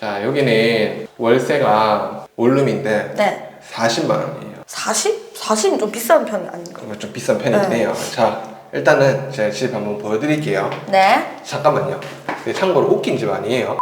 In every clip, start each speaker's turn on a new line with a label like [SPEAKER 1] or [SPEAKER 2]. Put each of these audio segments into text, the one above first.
[SPEAKER 1] 자 여기는 월세가 원룸인데
[SPEAKER 2] 네.
[SPEAKER 1] 40만 원이에요.
[SPEAKER 2] 40? 40은 좀 비싼 편이 아닌가요?
[SPEAKER 1] 이거 좀 비싼 편이긴 해요. 자 일단은 제가 집 한번 보여드릴게요.
[SPEAKER 2] 네.
[SPEAKER 1] 잠깐만요. 근데 참고로 웃긴 집 아니에요.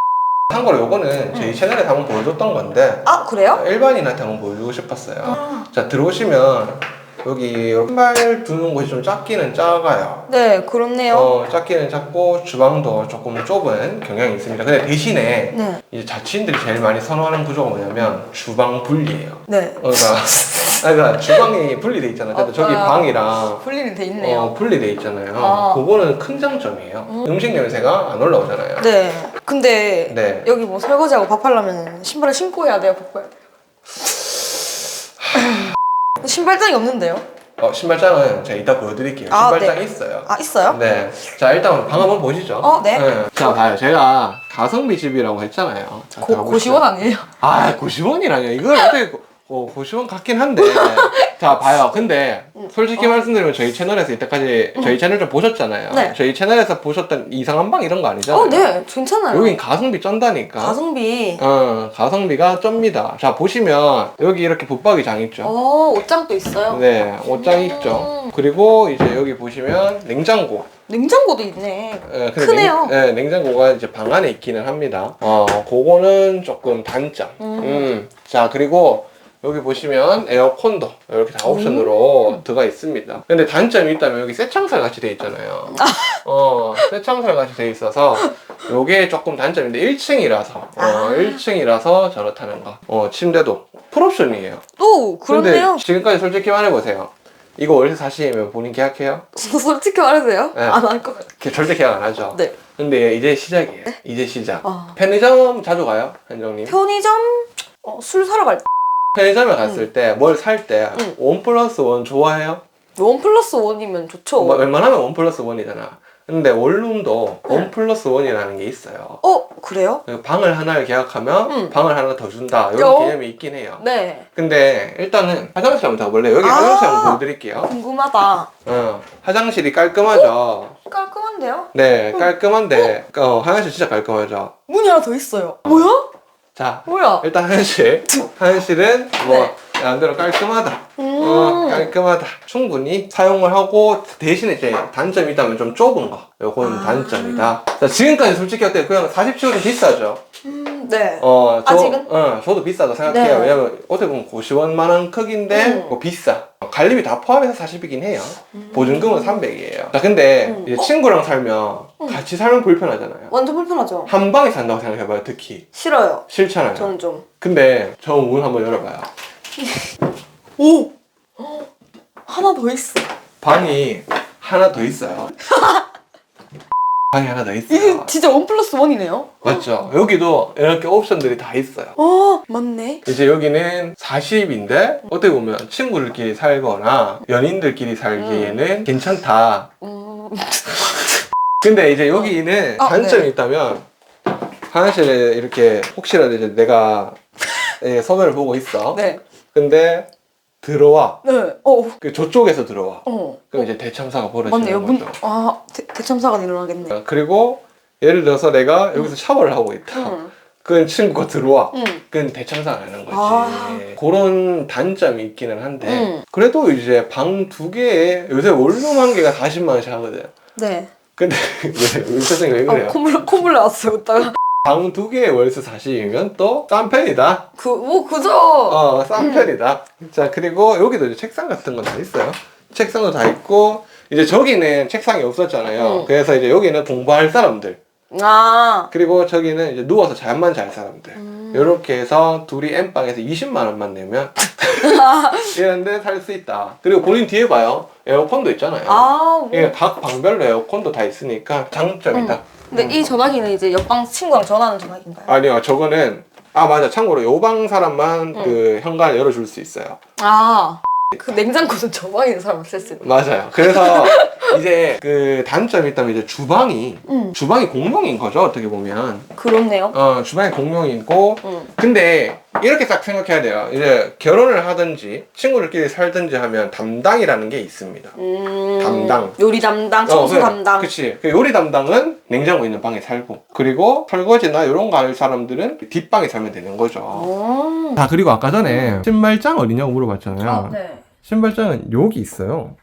[SPEAKER 1] 참고로 요거는 저희 채널에서 한번 보여줬던 건데
[SPEAKER 2] 아, 그래요?
[SPEAKER 1] 일반인한테 한번 보여주고 싶었어요.
[SPEAKER 2] 아.
[SPEAKER 1] 자 들어오시면 여기 신발 두는 곳이 좀 작기는 작아요.
[SPEAKER 2] 네, 그렇네요.
[SPEAKER 1] 어, 작기는 작고 주방도 조금 좁은 경향이 있습니다. 근데 대신에
[SPEAKER 2] 네.
[SPEAKER 1] 이제 자취인들이 제일 많이 선호하는 구조가 뭐냐면 주방 분리예요.
[SPEAKER 2] 네.
[SPEAKER 1] 그러니까, 그러니까 주방이 분리돼 있잖아요. 근데 저기
[SPEAKER 2] 아.
[SPEAKER 1] 방이랑
[SPEAKER 2] 분리는 돼 있네요.
[SPEAKER 1] 어, 분리돼 있잖아요.
[SPEAKER 2] 아.
[SPEAKER 1] 그거는 큰 장점이에요. 음. 식 냄새가 안 올라오잖아요.
[SPEAKER 2] 네. 근데
[SPEAKER 1] 네.
[SPEAKER 2] 여기 뭐 설거지하고 밥하려면 신발을 신고 해야 돼요, 벗고 해야 돼요? 신발장이 없는데요?
[SPEAKER 1] 어, 신발장은 제가 이따 보여드릴게요.
[SPEAKER 2] 아,
[SPEAKER 1] 신발장이 있어요.
[SPEAKER 2] 아, 있어요?
[SPEAKER 1] 네. 자, 일단 방 한번 보시죠.
[SPEAKER 2] 어, 네.
[SPEAKER 1] 자, 봐요. 제가 가성비 집이라고 했잖아요. 자,
[SPEAKER 2] 고,
[SPEAKER 1] 가보시죠.
[SPEAKER 2] 고시원 아니에요?
[SPEAKER 1] 아, 고시원이라뇨. 이걸 어떻게 고, 어, 고시원 같긴 한데. 자, 봐요. 근데 솔직히 말씀드리면 저희 채널에서 이때까지 저희 채널 좀 보셨잖아요.
[SPEAKER 2] 어. 네.
[SPEAKER 1] 저희 채널에서 보셨던 이상한 방 이런 거 아니잖아요.
[SPEAKER 2] 어, 네. 괜찮아요.
[SPEAKER 1] 여긴 가성비 쩐다니까.
[SPEAKER 2] 가성비.
[SPEAKER 1] 어, 가성비가 쩝니다. 자, 보시면 여기 이렇게 붙박이 장 있죠.
[SPEAKER 2] 어, 옷장도 있어요.
[SPEAKER 1] 네, 옷장 있죠. 그리고 이제 여기 보시면 냉장고.
[SPEAKER 2] 냉장고도 있네.
[SPEAKER 1] 예, 근데
[SPEAKER 2] 크네요.
[SPEAKER 1] 냉, 예, 냉장고가 이제 방 안에 있기는 합니다. 어, 그거는 조금 단점. 음. 자, 그리고 여기 보시면 에어컨도 이렇게 다 옵션으로 들어가 있습니다. 근데 단점이 있다면 여기 쇠창살 같이 돼 있잖아요. 어, 쇠창살 같이 돼 있어서 요게 조금 단점인데 1층이라서 어,
[SPEAKER 2] 아.
[SPEAKER 1] 1층이라서 저렇다는 거. 어, 침대도 풀옵션이에요.
[SPEAKER 2] 또,
[SPEAKER 1] 근데
[SPEAKER 2] 그렇네요.
[SPEAKER 1] 지금까지 솔직히 말해보세요. 이거 월세 사시면 본인 계약해요?
[SPEAKER 2] 솔직히 말해도요?
[SPEAKER 1] 네.
[SPEAKER 2] 안 할 것 같아요.
[SPEAKER 1] 그 절대 계약 안 하죠.
[SPEAKER 2] 네.
[SPEAKER 1] 근데 이제 시작이에요. 이제 시작.
[SPEAKER 2] 어.
[SPEAKER 1] 편의점 자주 가요, 현정님?
[SPEAKER 2] 편의점 어, 술 사러 갈 때.
[SPEAKER 1] 편의점에 갔을 때 뭘 살 때
[SPEAKER 2] 응.
[SPEAKER 1] 원 플러스 원 좋아해요?
[SPEAKER 2] 원 플러스 원이면 좋죠.
[SPEAKER 1] 뭐, 웬만하면 원 플러스 원이잖아. 근데 원룸도
[SPEAKER 2] 네.
[SPEAKER 1] 원 플러스 원이라는 게 있어요.
[SPEAKER 2] 어, 그래요?
[SPEAKER 1] 그 방을 하나를 계약하면
[SPEAKER 2] 응.
[SPEAKER 1] 방을 하나 더 준다 이런
[SPEAKER 2] 어?
[SPEAKER 1] 개념이 있긴 해요.
[SPEAKER 2] 네.
[SPEAKER 1] 근데 일단은 화장실 한번 가볼래요? 여기
[SPEAKER 2] 아.
[SPEAKER 1] 화장실 한번 보여드릴게요.
[SPEAKER 2] 궁금하다.
[SPEAKER 1] 어, 화장실이 깔끔하죠.
[SPEAKER 2] 깔끔한데요?
[SPEAKER 1] 네, 깔끔한데 어, 화장실 진짜 깔끔하죠.
[SPEAKER 2] 문이 하나 더 있어요. 뭐야?
[SPEAKER 1] 자,
[SPEAKER 2] 뭐야?
[SPEAKER 1] 일단 화장실. 화장실은 뭐
[SPEAKER 2] 네.
[SPEAKER 1] 나름대로 깔끔하다.
[SPEAKER 2] 음.
[SPEAKER 1] 어, 깔끔하다. 충분히 사용을 하고 대신에 이제 단점이 있다면 좀 좁은 거. 요거는
[SPEAKER 2] 아.
[SPEAKER 1] 단점이다. 자, 지금까지 솔직히 어때요? 그냥 40층은 비싸죠?
[SPEAKER 2] 음, 네.
[SPEAKER 1] 어, 저,
[SPEAKER 2] 아직은?
[SPEAKER 1] 어, 저도 비싸다고 생각해요.
[SPEAKER 2] 네.
[SPEAKER 1] 왜냐면 어떻게 보면 고시원만한 크기인데
[SPEAKER 2] 음.
[SPEAKER 1] 뭐 비싸. 관리비 다 포함해서 40이긴 해요. 보증금은 300이에요. 자, 근데
[SPEAKER 2] 음.
[SPEAKER 1] 이제 친구랑 살면 같이 살면 불편하잖아요.
[SPEAKER 2] 완전 불편하죠?
[SPEAKER 1] 한 방에 산다고 생각해봐요, 특히.
[SPEAKER 2] 싫어요.
[SPEAKER 1] 싫잖아요.
[SPEAKER 2] 저는 좀.
[SPEAKER 1] 근데 저 문 한번 열어봐요.
[SPEAKER 2] 오! 하나 더 있어.
[SPEAKER 1] 방이 하나 더 있어요. 방이 하나 더
[SPEAKER 2] 이게
[SPEAKER 1] 있어요.
[SPEAKER 2] 진짜 원 플러스 원이네요?
[SPEAKER 1] 맞죠? 여기도 이렇게 옵션들이 다 있어요.
[SPEAKER 2] 어, 맞네.
[SPEAKER 1] 이제 여기는 40인데 어떻게 보면 친구들끼리 살거나 연인들끼리 살기에는 괜찮다.
[SPEAKER 2] 음,
[SPEAKER 1] 근데 이제 여기는
[SPEAKER 2] 아,
[SPEAKER 1] 단점이
[SPEAKER 2] 네.
[SPEAKER 1] 있다면 화장실에 이렇게 혹시라도 이제 내가 예, 서면을 보고 있어.
[SPEAKER 2] 네.
[SPEAKER 1] 근데 들어와.
[SPEAKER 2] 네. 어,
[SPEAKER 1] 그 저쪽에서 들어와.
[SPEAKER 2] 어.
[SPEAKER 1] 그럼 이제 대참사가 벌어지는
[SPEAKER 2] 맞네요. 문,
[SPEAKER 1] 거죠.
[SPEAKER 2] 아, 대, 대참사가 일어나겠네.
[SPEAKER 1] 어, 그리고 예를 들어서 내가 여기서 샤워를 하고 있다.
[SPEAKER 2] 응.
[SPEAKER 1] 그건 친구가 들어와.
[SPEAKER 2] 응.
[SPEAKER 1] 그건 대참사가 나는 거지.
[SPEAKER 2] 아.
[SPEAKER 1] 그런 단점이 있기는 한데
[SPEAKER 2] 응.
[SPEAKER 1] 그래도 이제 방 두 개에 요새 원룸 한 개가 40만 원씩 하거든.
[SPEAKER 2] 네.
[SPEAKER 1] 근데 왜 울타생이 왜
[SPEAKER 2] 아,
[SPEAKER 1] 그래요?
[SPEAKER 2] 콧물, 콧물 나왔어요, 웃다가.
[SPEAKER 1] 방 두 개에 월세 40이면 또 싼 편이다.
[SPEAKER 2] 그, 뭐, 그죠?
[SPEAKER 1] 어, 싼 편이다. 자, 그리고 여기도 이제 책상 같은 건 다 있어요. 책상도 다 있고 이제 저기는 책상이 없었잖아요.
[SPEAKER 2] 응.
[SPEAKER 1] 그래서 이제 여기는 공부할 사람들.
[SPEAKER 2] 아.
[SPEAKER 1] 그리고 저기는 이제 누워서 잠만 잘 사람들.
[SPEAKER 2] 음.
[SPEAKER 1] 이렇게 해서 둘이 엠빵에서 20만 원만 내면 이런데 살 수 있다. 그리고 본인 뒤에 봐요. 에어컨도 있잖아요.
[SPEAKER 2] 아, 뭐.
[SPEAKER 1] 예, 각 방별로 에어컨도 다 있으니까 장점이다.
[SPEAKER 2] 근데 이 전화기는 이제 옆방 친구랑 전화하는 전화기인가요?
[SPEAKER 1] 아니요, 저거는 아 맞아. 참고로 요방 사람만
[SPEAKER 2] 응.
[SPEAKER 1] 그 현관 열어줄 수 있어요.
[SPEAKER 2] 아. 그 냉장고는 있는 사람 쓸수 있는.
[SPEAKER 1] 맞아요. 그래서 이제 그 단점이 있다면 이제 주방이
[SPEAKER 2] 응.
[SPEAKER 1] 주방이 공용인 거죠 어떻게 보면
[SPEAKER 2] 그렇네요.
[SPEAKER 1] 어 주방이 공용이고
[SPEAKER 2] 응.
[SPEAKER 1] 근데 이렇게 딱 생각해야 돼요. 이제 결혼을 하든지 친구들끼리 살든지 하면 담당이라는 게 있습니다.
[SPEAKER 2] 음,
[SPEAKER 1] 담당.
[SPEAKER 2] 요리 담당, 청소
[SPEAKER 1] 그래.
[SPEAKER 2] 담당.
[SPEAKER 1] 그치. 그 요리 담당은 냉장고 있는 방에 살고, 그리고 설거지나 이런 거 할 사람들은 뒷방에 살면 되는 거죠.
[SPEAKER 2] 어.
[SPEAKER 1] 자, 그리고 아까 전에 신발장 어디냐고 물어봤잖아요.
[SPEAKER 2] 아, 네.
[SPEAKER 1] 신발장은 여기 있어요.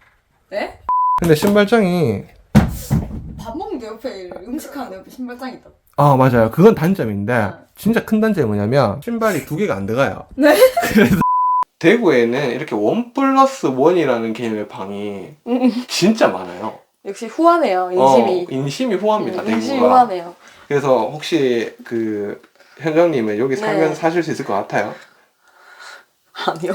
[SPEAKER 2] 네?
[SPEAKER 1] 근데 신발장이,
[SPEAKER 2] 밥 먹는데 옆에 음식하는데 옆에 신발장이 있다.
[SPEAKER 1] 아, 맞아요. 그건 단점인데,
[SPEAKER 2] 네.
[SPEAKER 1] 진짜 큰 단점이 뭐냐면, 신발이 두 개가 안 들어가요.
[SPEAKER 2] 네?
[SPEAKER 1] 그래서 대구에는 이렇게 원 플러스 원이라는 개념의 방이 진짜 많아요.
[SPEAKER 2] 역시 후하네요, 인심이.
[SPEAKER 1] 어, 인심이 후합니다,
[SPEAKER 2] 음, 인심이
[SPEAKER 1] 대구가.
[SPEAKER 2] 후하네요.
[SPEAKER 1] 그래서 혹시 그 현정님은 여기 살면
[SPEAKER 2] 네.
[SPEAKER 1] 사실 수 있을 것 같아요?
[SPEAKER 2] 아니요.